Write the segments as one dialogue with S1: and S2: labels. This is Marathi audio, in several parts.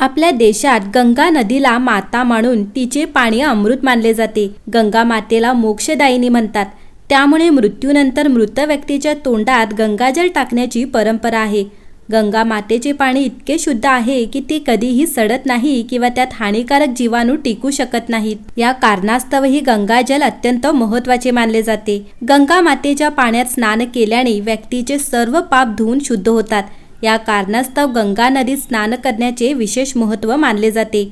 S1: आपल्या देशात गंगा नदीला माता मानून तिचे पाणी अमृत मानले जाते. गंगा मातेला मोक्षदायिनी म्हणतात. त्यामुळे मृत्यूनंतर मृत व्यक्तीच्या तोंडात गंगाजल टाकण्याची परंपरा आहे. गंगा मातेचे पाणी इतके शुद्ध आहे की ते कधीही सडत नाही किंवा त्यात हानिकारक जीवाणू टिकू शकत नाहीत. या कारणास्तवही गंगाजल अत्यंत महत्त्वाचे मानले जाते. गंगा मातेच्या पाण्यात स्नान केल्याने व्यक्तीचे सर्व पाप धुवून शुद्ध होतात. या कारणास्तव गंगा नदीत स्नान करण्याचे विशेष महत्त्व मानले जाते.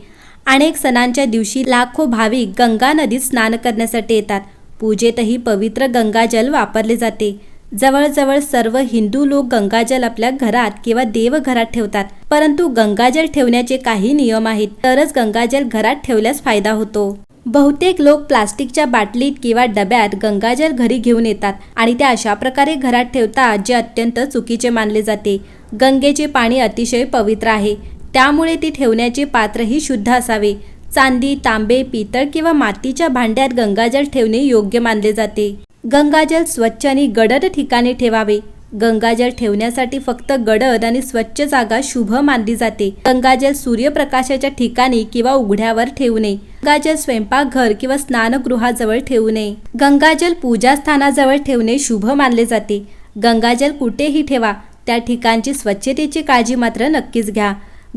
S1: अनेक सणांच्या दिवशी लाखो भाविक गंगा नदीत स्नान करण्यासाठी येतात. पूजेतही पवित्र गंगाजल वापरले जाते. जवळजवळ सर्व हिंदू लोक गंगाजल आपल्या घरात किंवा देवघरात ठेवतात. परंतु गंगाजल ठेवण्याचे काही नियम आहेत. तरच गंगाजल घरात ठेवल्यास फायदा होतो. बहुतेक लोक प्लास्टिकच्या बाटलीत किंवा डब्यात गंगाजल घरी घेऊन येतात आणि ते अशा प्रकारे घरात ठेवतात जे अत्यंत चुकीचे मानले जाते. गंगेचे पाणी अतिशय पवित्र आहे. त्यामुळे ती ठेवण्याचे पात्रही शुद्ध असावे. चांदी तांबे पितळ किंवा मातीच्या भांड्यात गंगाजल ठेवणे योग्य मानले जाते. गंगाजल स्वच्छ आणि गडद ठिकाणी ठेवावे. गंगाजल ठेवण्यासाठी फक्त गडद आणि स्वच्छ जागा शुभ मानली जाते. गंगाजल सूर्यप्रकाशाच्या ठिकाणी किंवा उघड्यावर ठेवू नये गंगाजल स्वयंपाकघर किंवा स्नानगृहाजवळ ठेवू नये गंगाजल पूजास्थानाजवळ ठेवणे शुभ मानले जाते. गंगाजल कुठेही ठेवा. त्या ठिकाणची स्वच्छतेची काळजी मात्र नक्कीच घ्या.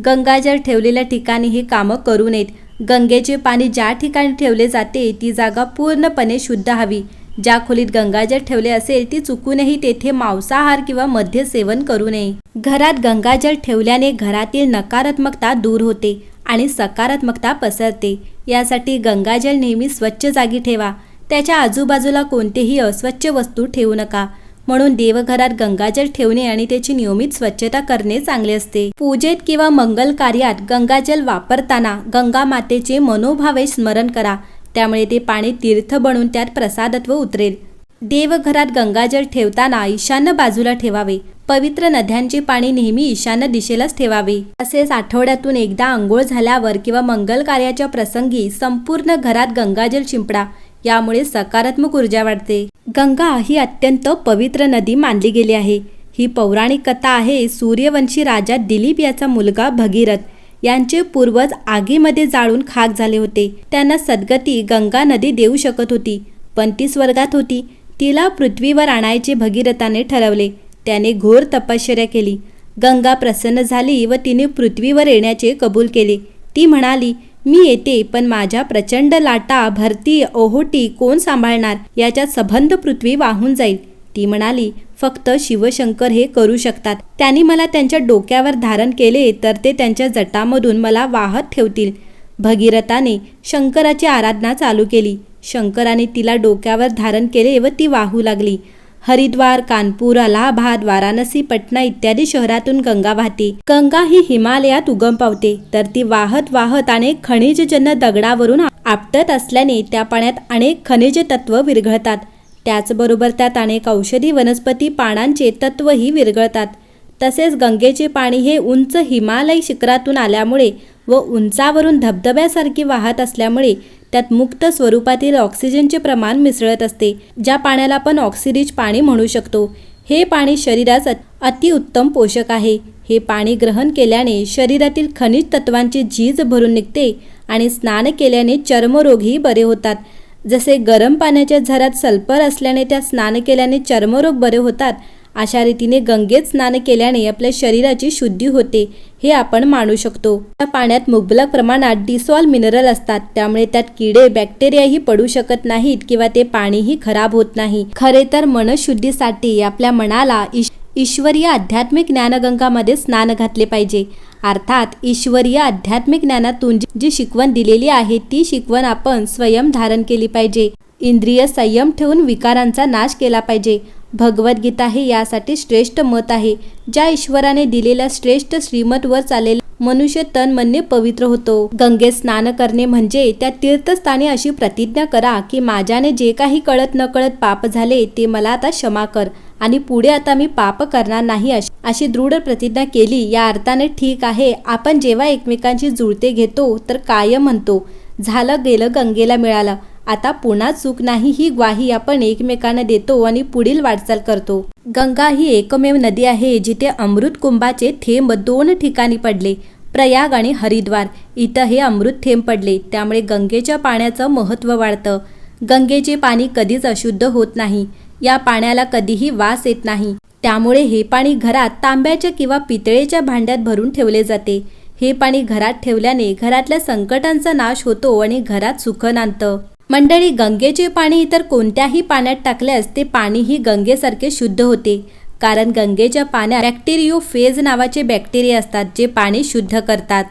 S1: गंगाजल ठेवलेल्या ठिकाणी ही कामं करू नयेत. गंगेचे पाणी ज्या ठिकाणी ठेवले जाते ती जागा पूर्णपणे शुद्ध हवी. ज्या खोलीत गंगाजल ठेवले असेल ती चुकूनही तेथे मांसाहार किंवा मध्य सेवन करू नये. घरात गंगाजल ठेवल्याने घरातील नकारात्मकता दूर होते आणि सकारात्मकता पसरते. यासाठी गंगाजल नेहमी स्वच्छ जागी ठेवा. त्याच्या आजूबाजूला कोणतेही अस्वच्छ वस्तू ठेवू नका. म्हणून देवघरात गंगाजल ठेवणे आणि त्याची नियमित स्वच्छता करणे चांगले असते. पूजेत किंवा मंगल कार्यात गंगाजल वापरताना गंगा मातेचे मनोभावे स्मरण करा. त्यामुळे ते पाणी तीर्थ बनून त्यात प्रसादत्व उतरेल. देवघरात गंगाजल ठेवताना ईशान्य बाजूला ठेवावे. पवित्र नद्यांचे पाणी नेहमी ईशान्य दिशेलाच ठेवावे. तसेच आठवड्यातून एकदा आंघोळ झाल्यावर किंवा मंगल कार्याच्या प्रसंगी संपूर्ण घरात गंगाजल शिंपडा यामुळे सकारात्मक ऊर्जा वाढते. गंगा ही अत्यंत पवित्र नदी मानली गेली आहे. ही पौराणिक कथा आहे सूर्यवंशी राजा दिलीप याचा मुलगा भगीरथ. यांचे पूर्वज आगीमध्ये जाळून खाक झाले होते. त्यांना सद्गती गंगा नदी देऊ शकत होती. पण ती स्वर्गात होती. तिला पृथ्वीवर आणायचे भगीरथाने ठरवले. त्याने घोर तपश्चर्या केली. गंगा प्रसन्न झाली व तिने पृथ्वीवर येण्याचे कबूल केले. ती म्हणाली मी येते पण माझ्या प्रचंड लाटा भरती ओहोटी कोण सांभाळणार? याच्यात सबंध पृथ्वी वाहून जाईल. ती म्हणाली फक्त शिवशंकर हे करू शकतात. त्यांनी मला त्यांच्या डोक्यावर धारण केले तर ते त्यांच्या जटामधून मला वाहत ठेवतील. भगीरथाने शंकराची आराधना चालू केली. शंकराने तिला डोक्यावर धारण केले व ती वाहू लागली. हरिद्वार कानपूर अलाहाबाद वाराणसी पटना इत्यादी शहरातून गंगा वाहते. गंगा ही हिमालयात उगम पावते. तर ती वाहत वाहत अनेक खनिजजन्य दगडावरून आपटत असल्याने त्या पाण्यात अनेक खनिज तत्व विरघळतात. त्याचबरोबर त्यात अनेक औषधी वनस्पती पानांचे तत्वही विरघळतात. तसेच गंगेचे पाणी हे उंच हिमालय शिखरातून आल्यामुळे व उंचावरून धबधब्यासारखी वाहत असल्यामुळे त्यात मुक्त स्वरूपातील ऑक्सिजनचे प्रमाण मिसळत असते ज्या पाण्याला आपण ऑक्सिरिच पाणी म्हणू शकतो. हे पाणी शरीरास अतिउत्तम पोषक आहे. हे पाणी ग्रहण केल्याने शरीरातील खनिज तत्वांची झीज भरून निघते आणि स्नान केल्याने चर्मरोगही बरे होतात. जसे गरम पाण्याच्या झरात सल्फर असल्याने त्या स्नान केल्याने चर्मरोग बरे होतात अशा रीतीने गंगेत स्नान केल्याने आपल्या शरीराची शुद्धी होते. हे आपण मानू शकतो. त्या पाण्यात मुबलक प्रमाणात डिसॉल मिनरल असतात. त्यामुळे त्यात किडे बॅक्टेरियाही पडू शकत नाहीत किंवा ते पाणीही खराब होत नाही. खरे तर मनशुद्धीसाठी आपल्या मनाला ईश्वरीय आध्यात्मिक ज्ञानगंगामध्ये स्नान घातले पाहिजे. अर्थात ईश्वरीय आध्यात्मिक ज्ञानातून जी शिकवण दिलेली आहे ती शिकवण आपण स्वयं धारण केली पाहिजे. इंद्रिय संयम ठेवून विकारांचा नाश केला पाहिजे. भगवद्गीता हे यासाठी श्रेष्ठ मत आहे ज्या ईश्वराने दिलेल्या श्रेष्ठ श्रीमतवर चालेल मनुष्य तन मनने पवित्र होतो. गंगेत स्नान करणे म्हणजे त्या तीर्थस्थानी अशी प्रतिज्ञा करा की माझ्याने जे काही कळत नकळत पाप झाले ते मला आता क्षमा कर आणि पुढे आता मी पाप करणार नाही अशी दृढ प्रतिज्ञा केली. या अर्थाने ठीक आहे आपण जेव्हा एकमेकांची जुळते घेतो तर कायम म्हणतो झालं गेलं गंगेला मिळालं. आता पुन्हा चूक नाही ही ग्वाही आपण एकमेकांना देतो आणि पुढील वाटचाल करतो. गंगा ही एकमेव नदी आहे जिथे अमृत कुंभाचे थेंब दोन ठिकाणी पडले प्रयाग आणि हरिद्वार. इथं हे अमृत थेंब पडले त्यामुळे गंगेच्या पाण्याचं महत्त्व वाढतं. गंगेचे पाणी कधीच अशुद्ध होत नाही या पाण्याला कधीही वास येत नाही. त्यामुळे हे पाणी घरात तांब्याच्या किंवा पितळेच्या भांड्यात भरून ठेवले जाते. हे पाणी घरात ठेवल्याने घरातल्या संकटांचा नाश होतो आणि घरात सुख आणतं मंडळी गंगेचे पाणी इतर कोणत्याही पाण्यात टाकल्यास ते पाणीही गंगेसारखे शुद्ध होते. कारण गंगेच्या पाण्यात बॅक्टेरियोफेज नावाचे बॅक्टेरिया असतात जे पाणी शुद्ध करतात.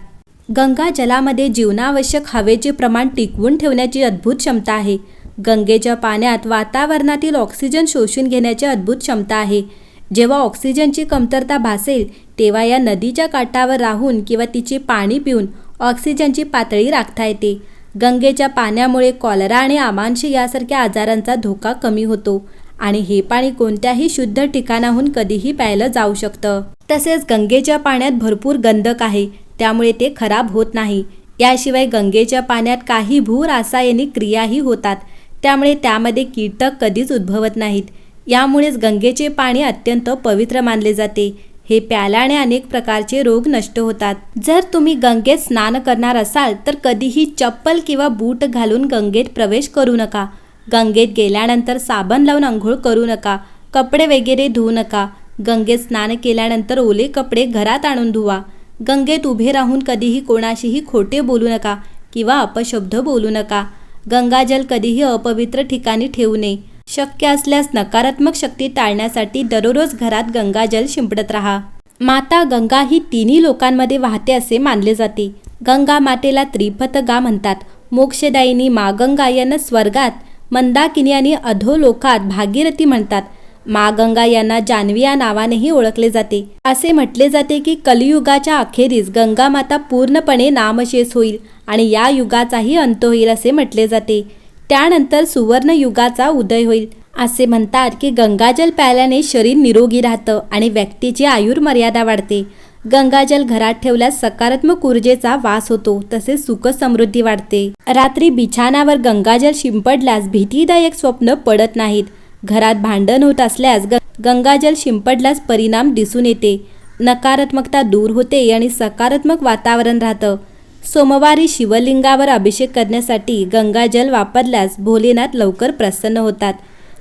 S1: गंगा जलामध्ये जीवनावश्यक हवेचे प्रमाण टिकवून ठेवण्याची अद्भुत क्षमता आहे. गंगेच्या पाण्यात वातावरणातील ऑक्सिजन शोषून घेण्याची अद्भुत क्षमता आहे. जेव्हा ऑक्सिजनची कमतरता भासेल तेव्हा या नदीच्या काठावर राहून किंवा तिचे पाणी पिऊन ऑक्सिजनची पातळी राखता येते. गंगेच्या पाण्यामुळे कॉलरा आणि आमांशी यासारख्या आजारांचा धोका कमी होतो आणि हे पाणी कोणत्याही शुद्ध ठिकाणाहून कधीही प्यायलं जाऊ शकतं. तसेच गंगेच्या पाण्यात भरपूर गंधक आहे त्यामुळे ते खराब होत नाही. याशिवाय गंगेच्या पाण्यात काही भू रासायनिक क्रियाही होतात त्यामुळे त्यामध्ये कीटक कधीच उद्भवत नाहीत. यामुळेच गंगेचे पाणी अत्यंत पवित्र मानले जाते. हे प्याल्याने अनेक प्रकारचे रोग नष्ट होतात. जर तुम्ही गंगेत स्नान करणार असाल तर कधीही चप्पल किंवा बूट घालून गंगेत प्रवेश करू नका. गंगेत गेल्यानंतर साबण लावून आंघोळ करू नका. कपडे वगैरे धुवू नका. गंगेत स्नान केल्यानंतर ओले कपडे घरात आणून धुवा. गंगेत उभे राहून कधीही कोणाशीही खोटे बोलू नका किंवा अपशब्द बोलू नका. गंगाजल कधीही अपवित्र ठिकाणी ठेवू नये. शक्य असल्यास नकारात्मक शक्ती टाळण्यासाठी दररोज घरात गंगाजल शिंपडत राहा. माता गंगा ही तिन्ही लोकांमध्ये वाहते असे मानले जाते. गंगा मातेला त्रिपथगा म्हणतात. मोक्षदायिनी मा गंगा यांना स्वर्गात मंदाकिनी आणि अधोलोकात भागीरथी म्हणतात. मा गंगा यांना जान्हवी या नावानेही ओळखले जाते. असे म्हटले जाते की कलियुगाच्या अखेरीस गंगा माता पूर्णपणे नामशेष होईल आणि या युगाचाही अंत होईल असे म्हटले जाते. त्यानंतर सुवर्णयुगाचा उदय होईल. असे म्हणतात की गंगाजल प्यायल्याने शरीर निरोगी राहतं आणि व्यक्तीची आयुर्मर्यादा वाढते. गंगाजल घरात ठेवल्यास सकारात्मक ऊर्जेचा वास होतो तसेच सुखसमृद्धी वाढते. रात्री बिछाणावर गंगाजल शिंपडल्यास भीतीदायक स्वप्न पडत नाहीत. घरात भांडण होत असल्यास ग गंगाजल शिंपडल्यास परिणाम दिसून येते. नकारात्मकता दूर होते आणि सकारात्मक वातावरण राहतं. सोमवारी शिवलिंगावर अभिषेक करण्यासाठी गंगाजल वापरल्यास भोलेनाथ लवकर प्रसन्न होतात.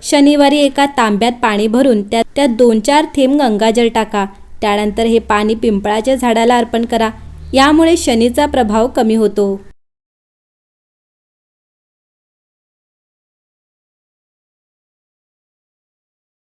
S1: शनिवारी एका तांब्यात पाणी भरून त्यात त्यात दोन चार थेंब गंगाजल टाका. त्यानंतर हे पाणी पिंपळाच्या झाडाला अर्पण करा. यामुळे शनीचा प्रभाव कमी होतो.